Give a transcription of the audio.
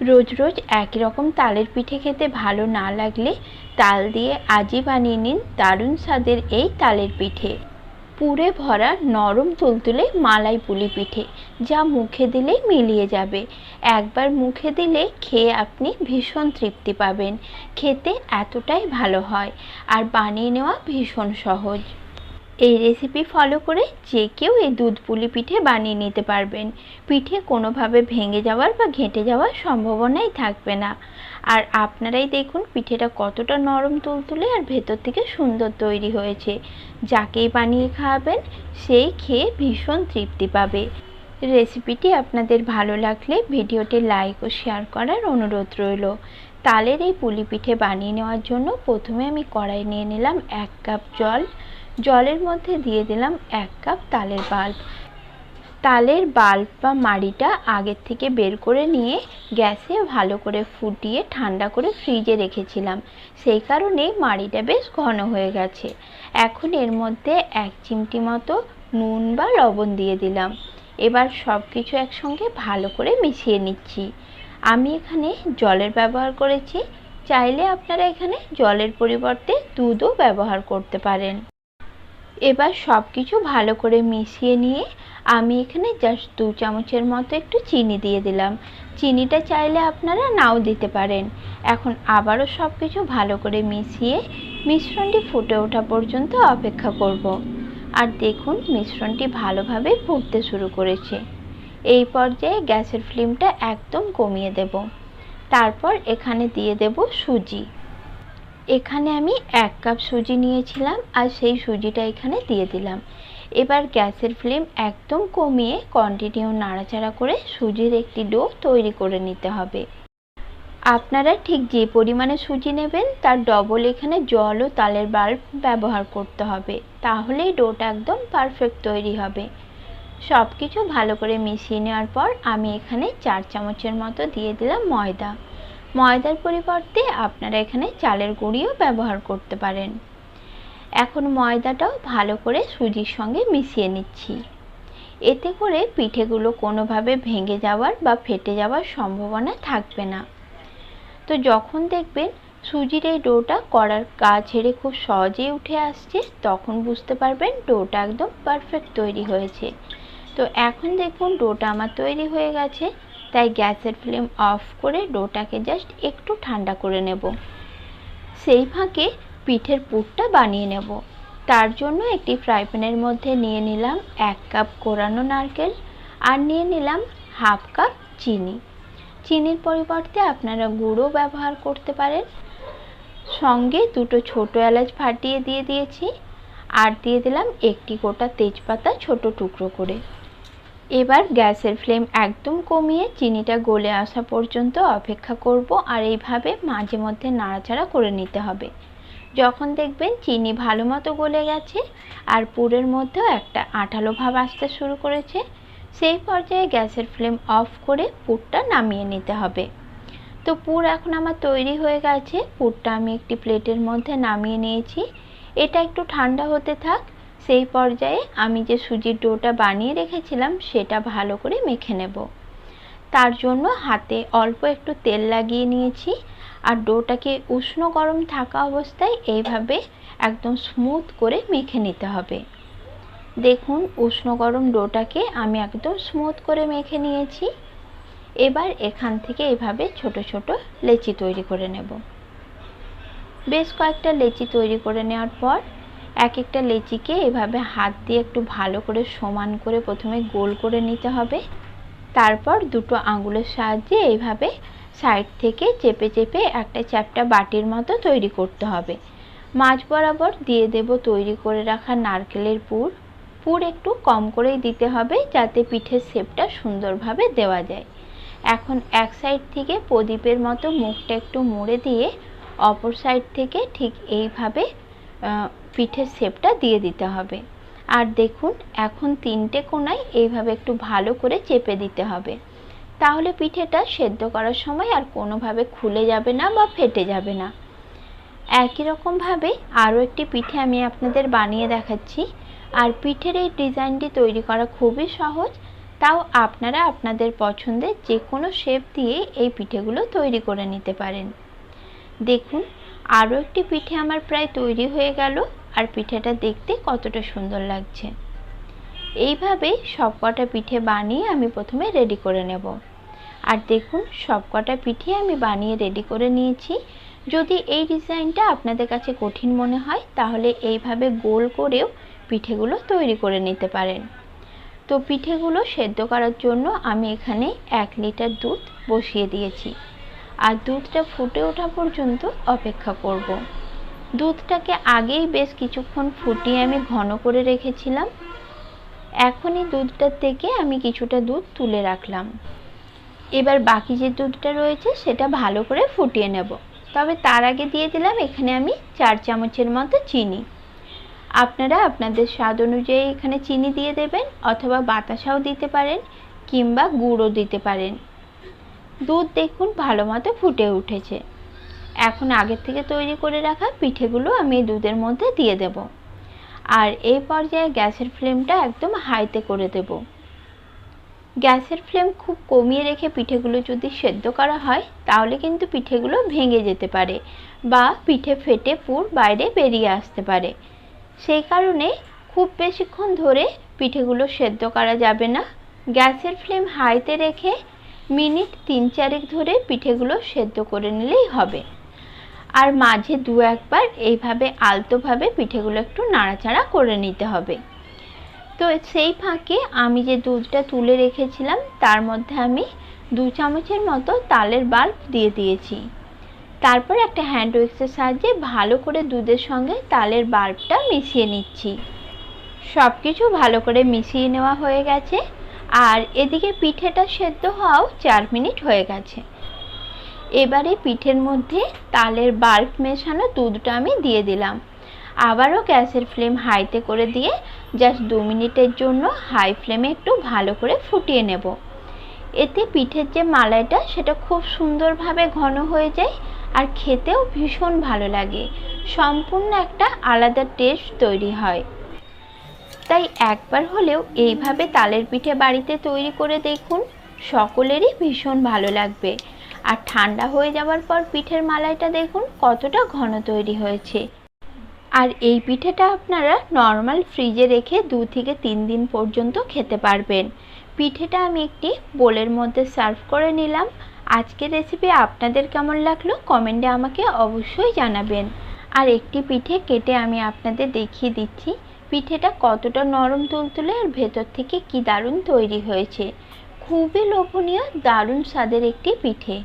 রোজ রোজ একই রকম তালের পিঠে খেতে ভালো না লাগলে তাল দিয়ে আজই বানিয়ে নিন দারুণ স্বাদের এই তালের পিঠে। পুরে ভরা নরম তুলতুলে মালাই পুলি পিঠে, যা মুখে দিলেই মিলিয়ে যাবে। একবার মুখে দিলে খেয়ে আপনি ভীষণ তৃপ্তি পাবেন। খেতে এতটাই ভালো হয়, আর বানিয়ে নেওয়া ভীষণ সহজ। এই রেসিপি ফলো করে যে কেউ এই দুধ পুলি পিঠে বানিয়ে নিতে পারবেন। পিঠে কোনোভাবে ভেঙে যাওয়ার বা ঘেঁটে যাওয়ার সম্ভাবনাই থাকবে না। আর আপনারাই দেখুন পিঠেটা কতটা নরম তুলতুলে আর ভেতর থেকে সুন্দর তৈরি হয়েছে। যাকেই বানিয়ে খাওয়াবেন, সেই খেয়ে ভীষণ তৃপ্তি পাবে। রেসিপিটি আপনাদের ভালো লাগলে ভিডিওটি লাইক ও শেয়ার করার অনুরোধ রইল। তালের এই পুলি পিঠে বানিয়ে নেওয়ার জন্য প্রথমে আমি কড়াই নিয়ে নিলাম এক কাপ জল জলের মধ্যে দিয়ে দিলাম এক কাপ তালের বাল্ব। তালের বাল্ব বা মাড়িটা আগের থেকে বের করে নিয়ে গ্যাসে ভালো করে ফুটিয়ে ঠান্ডা করে ফ্রিজে রেখেছিলাম। সেই কারণে মাড়িটা বেশ ঘন হয়ে গেছে। এখন এর মধ্যে এক চিমটি মতো নুন বা লবণ দিয়ে দিলাম। এবার সব কিছু একসঙ্গে ভালো করে মিশিয়ে নিচ্ছি। আমি এখানে জলের ব্যবহার করেছি। চাইলে আপনারা এখানে জলের পরিবর্তে দুধও ব্যবহার করতে পারেন। এবার সব কিছু ভালো করে মিশিয়ে নিয়ে আমি এখানে জাস্ট দু চামচের মতো একটু চিনি দিয়ে দিলাম। চিনিটা চাইলে আপনারা নাও দিতে পারেন। এখন আবারও সব কিছু ভালো করে মিশিয়ে মিশ্রণটি ফুটে ওঠা পর্যন্ত অপেক্ষা করব। আর দেখুন, মিশ্রণটি ভালোভাবে ফুটতে শুরু করেছে। এই পর্যায়ে গ্যাসের ফ্লেমটা একদম কমিয়ে দেব। তারপর এখানে দিয়ে দেব সুজি। এখানে আমি এক কাপ সুজি নিয়েছিলাম আর সেই সুজিটা এখানে দিয়ে দিলাম। এবার গ্যাসের ফ্লেম একদম কমিয়ে কন্টিনিউ নাড়াচাড়া করে সুজির একটি ডো তৈরি করে নিতে হবে। আপনারা ঠিক যে পরিমাণে সুজি নেবেন, তার ডবল এখানে জল ও তালের বাল্ব ব্যবহার করতে হবে। তাহলেই ডোটা একদম পারফেক্ট তৈরি হবে। সব কিছু ভালো করে মিশিয়ে নেওয়ার পর আমি এখানে চার চামচের মতো দিয়ে দিলাম ময়দা। ময়দার পরিবর্তে আপনারা এখানে চালের গুঁড়িও ব্যবহার করতে পারেন। এখন ময়দাটাও ভালো করে সুজির সঙ্গে মিশিয়ে নিচ্ছি। এতে করে পিঠেগুলো কোনোভাবে ভেঙে যাওয়ার বা ফেটে যাওয়ার সম্ভাবনা থাকবে না। তো যখন দেখবেন সুজির এই ডোটা করার কাজ ছেড়ে খুব সহজেই উঠে আসছে, তখন বুঝতে পারবেন ডোটা একদম পারফেক্ট তৈরি হয়েছে। তো এখন দেখুন ডোটা আমার তৈরি হয়ে গেছে। তাই গ্যাসের ফ্লেম অফ করে ডোটাকে জাস্ট একটু ঠান্ডা করে নেব। সেই ফাঁকে পিঠের পুরটা বানিয়ে নেব। তার জন্য একটি ফ্রাই প্যানের মধ্যে নিয়ে নিলাম এক কাপ কোরানো নারকেল আর নিয়ে নিলাম হাফ কাপ চিনি। চিনির পরিবর্তে আপনারা গুঁড়ো ব্যবহার করতে পারেন। সঙ্গে দুটো ছোট এলাচ ফাটিয়ে দিয়ে দিয়েছি। আর দিয়ে দিলাম একটি গোটা তেজপাতা ছোট টুকরো করে। এবার গ্যাসের ফ্লেম একদম কমিয়ে চিনিটা গলে আসা পর্যন্ত অপেক্ষা করব আর এইভাবে মাঝে মধ্যে নাড়াচাড়া করে নিতে হবে। যখন দেখবেন চিনি ভালো মতো গলে গেছে আর পুরের মধ্যেও একটা আঠালো ভাব আসতে শুরু করেছে, সেই পর্যায়ে গ্যাসের ফ্লেম অফ করে পুরটা নামিয়ে নিতে হবে। তো পুর এখন আমার তৈরি হয়ে গেছে, পুরটা আমি একটি প্লেটের মধ্যে নামিয়ে নিয়েছি। এটা একটু ঠান্ডা হতে থাক সেই পর্যায়ে আমি যে সুজির ডোটা বানিয়ে রেখেছিলাম, সেটা ভালো করে মেখে নেব। তার জন্য হাতে অল্প একটু তেল লাগিয়ে নিয়েছি আর ডোটাকে উষ্ণ গরম থাকা অবস্থায় এইভাবে একদম স্মুথ করে মেখে নিতে হবে। দেখুন, উষ্ণ গরম ডোটাকে আমি একদম স্মুথ করে মেখে নিয়েছি। এবার এখান থেকে এভাবে ছোট ছোট লেচি তৈরি করে নেব। বেশ কয়েকটা লেচি তৈরি করে নেওয়ার পর এক একটা লেচিকে এভাবে হাত দিয়ে একটু ভালো করে সমান করে প্রথমে গোল করে নিতে হবে। তারপর দুটো আঙুলের সাহায্যে এইভাবে সাইড থেকে চেপে চেপে একটা চ্যাপটা বাটির মতো তৈরি করতে হবে। মাঝ বরাবর দিয়ে দেব তৈরি করে রাখা নারকেলের পুর। পুর একটু কম করেই দিতে হবে যাতে পিঠের শেপটা সুন্দরভাবে দেওয়া যায়। এখন এক সাইড থেকে প্রদীপের মতো মুখটা একটু মুড়ে দিয়ে অপর সাইড থেকে ঠিক এইভাবে পিঠের শেপটা দিয়ে দিতে হবে। আর দেখুন, এখন তিনটে কোনায় এইভাবে একটু ভালো করে চেপে দিতে হবে। তাহলে পিঠেটা সেদ্ধ করার সময় আর কোনোভাবে খুলে যাবে না বা ফেটে যাবে না। একই রকমভাবে আরও একটি পিঠে আমি আপনাদের বানিয়ে দেখাচ্ছি। আর পিঠের এই ডিজাইনটি তৈরি করা খুবই সহজ। তাও আপনারা আপনাদের পছন্দের যে কোনো শেপ দিয়ে এই পিঠেগুলো তৈরি করে নিতে পারেন। দেখুন আরও একটি পিঠে আমার প্রায় তৈরি হয়ে গেল আর পিঠেটা দেখতে কতটা সুন্দর লাগছে। এইভাবে সবকটা পিঠে বানিয়ে আমি প্রথমে রেডি করে নেব। আর দেখুন, সবকটা পিঠে আমি বানিয়ে রেডি করে নিয়েছি। যদি এই ডিজাইনটা আপনাদের কাছে কঠিন মনে হয়, তাহলে এইভাবে গোল করেও পিঠেগুলো তৈরি করে নিতে পারেন। তো পিঠেগুলো সেদ্ধ করার জন্য আমি এখানে এক লিটার দুধ বসিয়ে দিয়েছি। আর দুধটা ফুটে ওঠা পর্যন্ত অপেক্ষা করব। দুধটাকে আগেই বেশ কিছুক্ষণ ফুটিয়ে আমি ঘন করে রেখেছিলাম। এখনই দুধটার থেকে আমি কিছুটা দুধ তুলে রাখলাম। এবার বাকি যে দুধটা রয়েছে সেটা ভালো করে ফুটিয়ে নেব। তবে তার আগে দিয়ে দিলাম এখানে আমি চার চামচের মতো চিনি। আপনারা আপনাদের স্বাদ অনুযায়ী এখানে চিনি দিয়ে দেবেন অথবা বাতাসাও দিতে পারেন কিংবা গুঁড়ো দিতে পারেন। দুধ দেখুন ভালো মতো ফুটে উঠেছে। এখন আগের থেকে তৈরি করে রাখা পিঠেগুলো আমি দুধের মধ্যে দিয়ে দেব। আর এই পর্যায়ে গ্যাসের ফ্লেমটা একদম হাইতে করে দেব। গ্যাসের ফ্লেম খুব কমিয়ে রেখে পিঠেগুলো যদি সেদ্ধ করা হয়, তাহলে কিন্তু পিঠেগুলো ভেঙে যেতে পারে বা পিঠে ফেটে পুর বাইরে বেরিয়ে আসতে পারে। সেই কারণে খুব বেশিক্ষণ ধরে পিঠেগুলো সেদ্ধ করা যাবে না। গ্যাসের ফ্লেম হাইতে রেখে মিনিট তিন চারেক ধরে পিঠেগুলো সেদ্ধ করে নিলেই হবে। আর মাঝে দু একবার এইভাবে আলতোভাবে পিঠেগুলো একটু নাড়াচাড়া করে নিতে হবে। তো সেই ফাঁকে আমি যে দুধটা তুলে রেখেছিলাম, তার মধ্যে আমি দু চামচের মতো তালের বাল্ব দিয়ে দিয়েছি। তারপর একটা হ্যান্ড উইক্সের সাহায্যে ভালো করে দুধের সঙ্গে তালের বাল্বটা মিশিয়ে নিচ্ছি। সব কিছু ভালো করে মিশিয়ে নেওয়া হয়ে গেছে। আর এদিকে পিঠেটা সেদ্ধ হওয়াও চার মিনিট হয়ে গেছে। এবারে পিঠের মধ্যে তালের বাল্ব মেশানো দুধটা আমি দিয়ে দিলাম। আবারও গ্যাসের ফ্লেম হাইতে করে দিয়ে জাস্ট দু মিনিটের জন্য হাই ফ্লেমে একটু ভালো করে ফুটিয়ে নেব। এতে পিঠের যে মালাইটা সেটা খুব সুন্দরভাবে ঘন হয়ে যায় আর খেতেও ভীষণ ভালো লাগে। সম্পূর্ণ একটা আলাদা টেস্ট তৈরি হয়। তাই একবার হলেও এইভাবে তালের পিঠে বাড়িতে তৈরি করে দেখুন, সকলেরই ভীষণ ভালো লাগবে। আর ঠান্ডা হয়ে যাওয়ার পর পিঠের মালাইটা দেখুন, কতটা ঘন তৈরি হয়েছে। আর এই পিঠেটা আপনারা নর্মাল ফ্রিজে রেখে দু থেকে তিন দিন পর্যন্ত খেতে পারবেন। পিঠেটা আমি একটি বোলের মধ্যে সার্ভ করে নিলাম। আজকের রেসিপি আপনাদের কেমন লাগল কমেন্টে আমাকে অবশ্যই জানাবেন। আর একটি পিঠে কেটে আমি আপনাদের দেখিয়ে দিচ্ছি। পিঠেটা কতটা নরম তুলতুলে আর ভেতর থেকে কি দারুণ তৈরি হয়েছে। খুবই লোভনীয়, দারুণ স্বাদের একটি পিঠে।